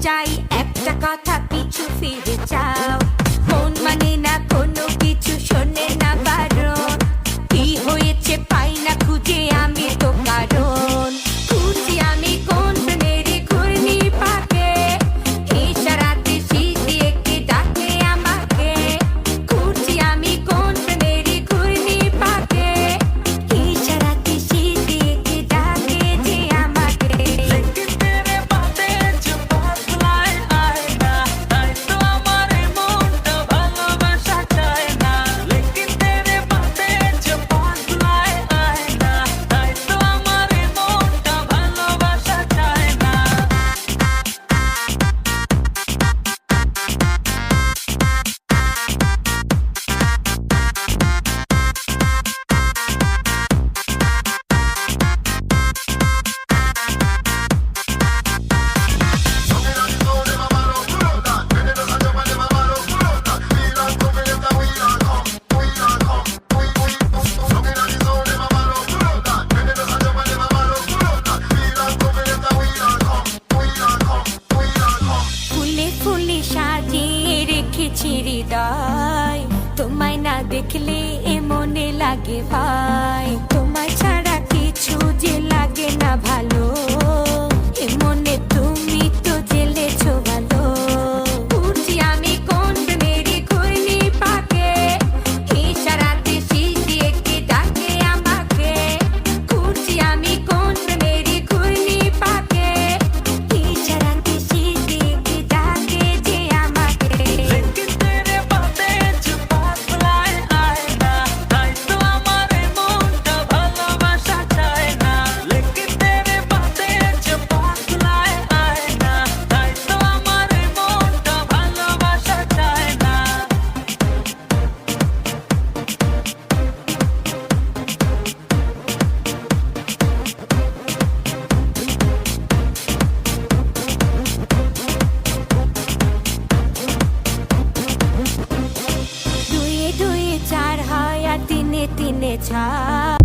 চাই একটা কথা পিছু ফিরে চাই। রেখেছি হৃদয় তোমায় না দেখলে এ মনে লাগে ভাই। เนชา